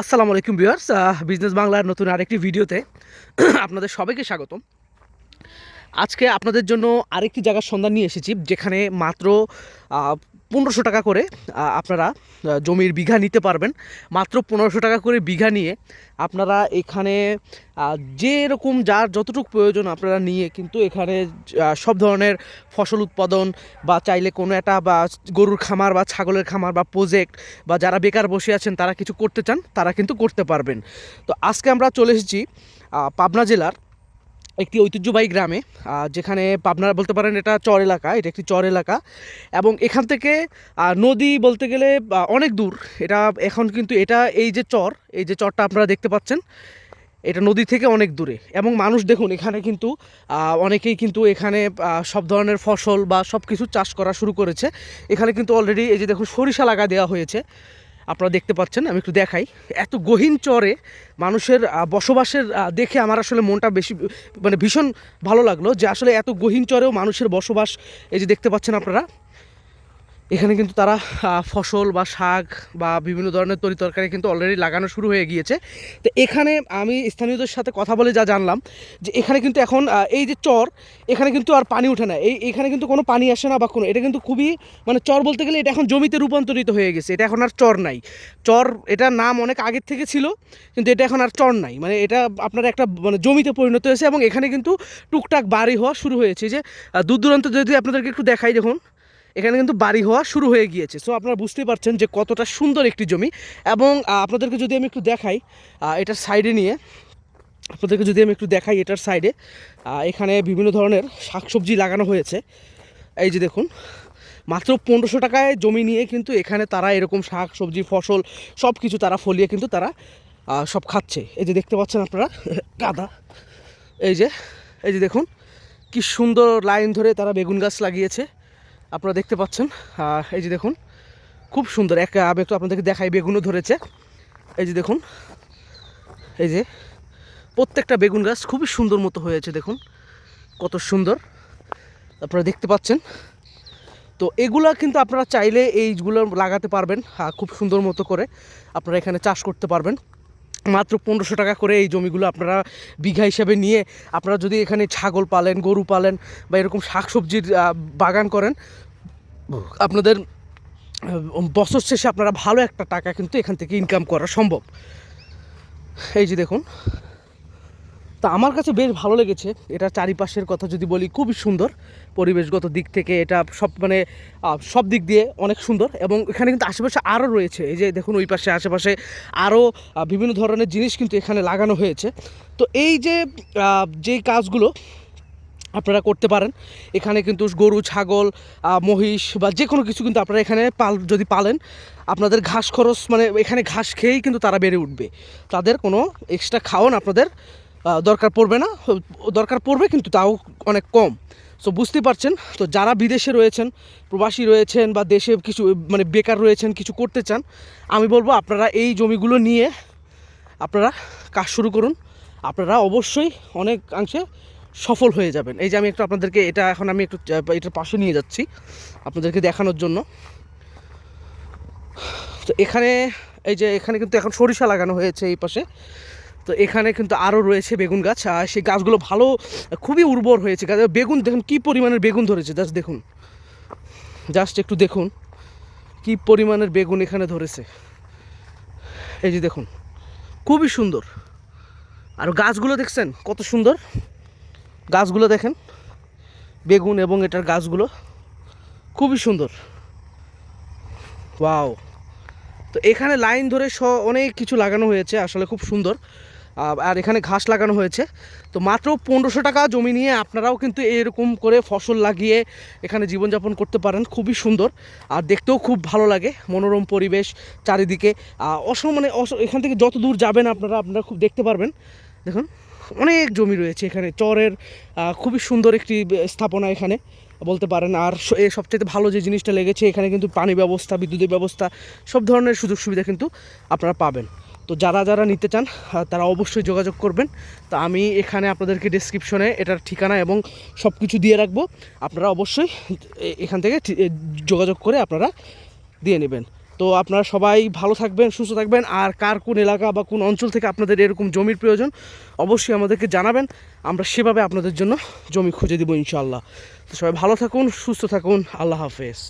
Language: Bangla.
আসসালামু আলাইকুম ভিউয়ার্স বিজনেস বাংলার নতুন আরেকটি ভিডিওতে আপনাদের সবাইকে স্বাগতম। আজকে আপনাদের জন্য আরেকটি জায়গার সন্ধান নিয়ে এসেছি, যেখানে মাত্র পনেরোশো টাকা করে আপনারা জমির বিঘা নিতে পারবেন। মাত্র পনেরোশো টাকা করে বিঘা নিয়ে আপনারা এখানে যে রকম যার যতটুকু প্রয়োজন আপনারা নিয়ে কিন্তু এখানে সব ধরনের ফসল উৎপাদন বা চাইলে কোনো একটা বা গরুর খামার বা ছাগলের খামার বা প্রজেক্ট বা যারা বেকার বসে আছেন তারা কিছু করতে চান, তারা কিন্তু করতে পারবেন। তো আজকে আমরা চলে এসেছি পাবনা জেলার একটি ঐতিহ্যবাহী গ্রামে যেখানে পাবনার বলতে পারেন এটা চর এলাকা, এটা একটি চর এলাকা। এবং এখান থেকে নদী বলতে গেলে অনেক দূর। এটা এখন কিন্তু এটা এই যে চর, এই যে চরটা আপনারা দেখতে পাচ্ছেন, এটা নদী থেকে অনেক দূরে। এবং মানুষ দেখুন, এখানে কিন্তু অনেকেই কিন্তু এখানে সব ধরনের ফসল বা সব কিছু চাষ করা শুরু করেছে। এখানে কিন্তু অলরেডি এই যে দেখুন, সরিষা লাগা দেওয়া হয়েছে। আপনারা দেখতে পাচ্ছেন, আমি একটু দেখাই। এত গহীন চরে মানুষের বসবাসের দেখে আমার আসলে মনটা বেশি মানে ভীষণ ভালো লাগল যে আসলে এত গহীন চরেও মানুষের বসবাস, এই যে দেখতে পাচ্ছেন আপনারা। এখানে কিন্তু তারা ফসল বা শাক বা বিভিন্ন ধরনের তরি তরকারি কিন্তু অলরেডি লাগানো শুরু হয়ে গিয়েছে। তো এখানে আমি স্থানীয়দের সাথে কথা বলে যা জানলাম, যে এখানে কিন্তু এখন এই যে চর, এখানে কিন্তু আর পানি ওঠে না। এই, এখানে কিন্তু কোনো পানি আসে না বা কোনো, এটা কিন্তু খুবই মানে চর বলতে গেলে এটা এখন জমিতে রূপান্তরিত হয়ে গেছে। এটা এখন আর চর নাই। চর এটার নাম অনেক আগের থেকে ছিল, কিন্তু এটা এখন আর চর নাই। মানে এটা আপনার একটা মানে জমিতে পরিণত হয়েছে এবং এখানে কিন্তু টুকটাক বাড়ি হওয়া শুরু হয়েছে। যে দূর দূরান্ত যদি আপনাদেরকে একটু দেখাই দেখুন। এখানে কিন্তু বাড়ি হওয়া শুরু হয়ে গিয়েছে। সো আপনারা বুঝতেই পারছেন যে কতটা সুন্দর একটি জমি। এবং আপনাদেরকে যদি আমি একটু দেখাই এটার সাইডে নিয়ে, আপনাদেরকে যদি আমি একটু দেখাই এটার সাইডে এখানে বিভিন্ন ধরনের শাকসবজি লাগানো হয়েছে। এই যে দেখুন, মাত্র পনেরোশো টাকায় জমি নিয়ে কিন্তু এখানে তারা এরকম শাক সবজি ফসল সব কিছু তারা ফলিয়ে কিন্তু তারা সব খাচ্ছে। এই যে দেখতে পাচ্ছেন আপনারা, গাদা। এই যে এই যে দেখুন, কি সুন্দর লাইন ধরে তারা বেগুন গাছ লাগিয়েছে। আপনারা দেখতে পাচ্ছেন এই যে দেখুন, খুব সুন্দর। এক আমি একটু আপনাদেরকে দেখাই, বেগুনও ধরেছে। এই যে দেখুন, এই যে প্রত্যেকটা বেগুন গাছ খুবই সুন্দর মতো হয়েছে, দেখুন, কত সুন্দর। আপনারা দেখতে পাচ্ছেন। তো এগুলা কিন্তু আপনারা চাইলে এইগুলো লাগাতে পারবেন খুব সুন্দর মতো করে আপনারা এখানে চাষ করতে পারবেন। মাত্র পনেরোশো টাকা করে এই জমিগুলো আপনারা বিঘা হিসাবে নিয়ে আপনারা যদি এখানে ছাগল পালেন, গরু পালেন বা এরকম শাকসবজির সবজির বাগান করেন, আপনাদের বছর শেষে আপনারা ভালো একটা টাকা কিন্তু এখান থেকে ইনকাম করা সম্ভব। এই যে দেখুন তা আমার কাছে বেশ ভালো লেগেছে। এটা চারিপাশের কথা যদি বলি, খুবই সুন্দর পরিবেশগত দিক থেকে এটা সব মানে সব দিক দিয়ে অনেক সুন্দর এবং এখানে কিন্তু আশেপাশে আরও রয়েছে। এই যে দেখুন, ওই পাশে, আশেপাশে আরও বিভিন্ন ধরনের জিনিস কিন্তু এখানে লাগানো হয়েছে। তো এই যে যেই কাজগুলো আপনারা করতে পারেন, এখানে কিন্তু গরু, ছাগল মহিষ বা যে কোনো কিছু কিন্তু আপনারা এখানে পাল, যদি পালেন, আপনাদের ঘাস খরচ মানে এখানে ঘাস খেয়েই কিন্তু তারা বেড়ে উঠবে। তাদের কোনো এক্সট্রা খাওয়ান আপনাদের দরকার পড়বে না দরকার পড়বে কিন্তু তাও অনেক কম। সো বুঝতেই পারছেন, তো যারা বিদেশে রয়েছেন, প্রবাসী রয়েছেন বা দেশে কিছু মানে বেকার রয়েছেন, কিছু করতে চান, আমি বলব আপনারা এই জমিগুলো নিয়ে আপনারা কাজ শুরু করুন। আপনারা অবশ্যই অনেকাংশে সফল হয়ে যাবেন। এই যে আমি একটু আপনাদেরকে, এটা এখন আমি একটু এটার পাশে নিয়ে যাচ্ছি, আপনাদেরকে দেখানোর জন্য। তো এখানে, এই যে এখানে কিন্তু এখন সরিষা লাগানো হয়েছে এই পাশে। তো এখানে কিন্তু আরও রয়েছে বেগুন গাছ, আর সেই গাছগুলো ভালো, খুবই উর্বর হয়েছে। গাছ বেগুন দেখুন, কী পরিমাণের বেগুন ধরেছে, জাস্ট দেখুন। জাস্ট একটু দেখুন, কী পরিমাণের বেগুন এখানে ধরেছে। এই যে দেখুন, খুবই সুন্দর। আর গাছগুলো দেখছেন, কত সুন্দর। গাছগুলো দেখেন, বেগুন এবং এটার গাছগুলো খুবই সুন্দর। ওয়াও। তো এখানে লাইন ধরে স, অনেক কিছু লাগানো হয়েছে, আসলে খুব সুন্দর। আর এখানে ঘাস লাগানো হয়েছে। তো মাত্র পনেরোশো টাকা জমি নিয়ে আপনারাও কিন্তু এরকম করে ফসল লাগিয়ে এখানে জীবনযাপন করতে পারেন। খুবই সুন্দর আর দেখতেও খুব ভালো লাগে। মনোরম পরিবেশ চারিদিকে। অস মানে অস- এখান থেকে যত দূর যাবেন আপনারা আপনারা খুব দেখতে পারবেন। দেখুন, অনেক জমি রয়েছে এখানে। চরের খুবই সুন্দর একটি স্থাপনা এখানে বলতে পারেন। আর এ সবচেয়ে ভালো যে জিনিসটা লেগেছে, এখানে কিন্তু পানি ব্যবস্থা, বিদ্যুতের ব্যবস্থা, সব ধরনের সুযোগ সুবিধা কিন্তু আপনারা পাবেন। তো যারা যারা নিতে চান তারা অবশ্যই যোগাযোগ করবেন। তো আমি এখানে আপনাদেরকে ডিসক্রিপশনে এটার ঠিকানা এবং সব কিছু দিয়ে রাখব। আপনারা অবশ্যই এখান থেকে যোগাযোগ করে আপনারা দিয়ে নেবেন। তো আপনারা সবাই ভালো থাকবেন, সুস্থ থাকবেন। আর কার কোন এলাকা বা কোন অঞ্চল থেকে আপনাদের এরকম জমির প্রয়োজন, অবশ্যই আমাদেরকে জানাবেন। আমরা সেভাবে আপনাদের জন্য জমি খুঁজে দিব ইনশাআল্লাহ। তো সবাই ভালো থাকুন, সুস্থ থাকুন। আল্লাহ হাফেজ।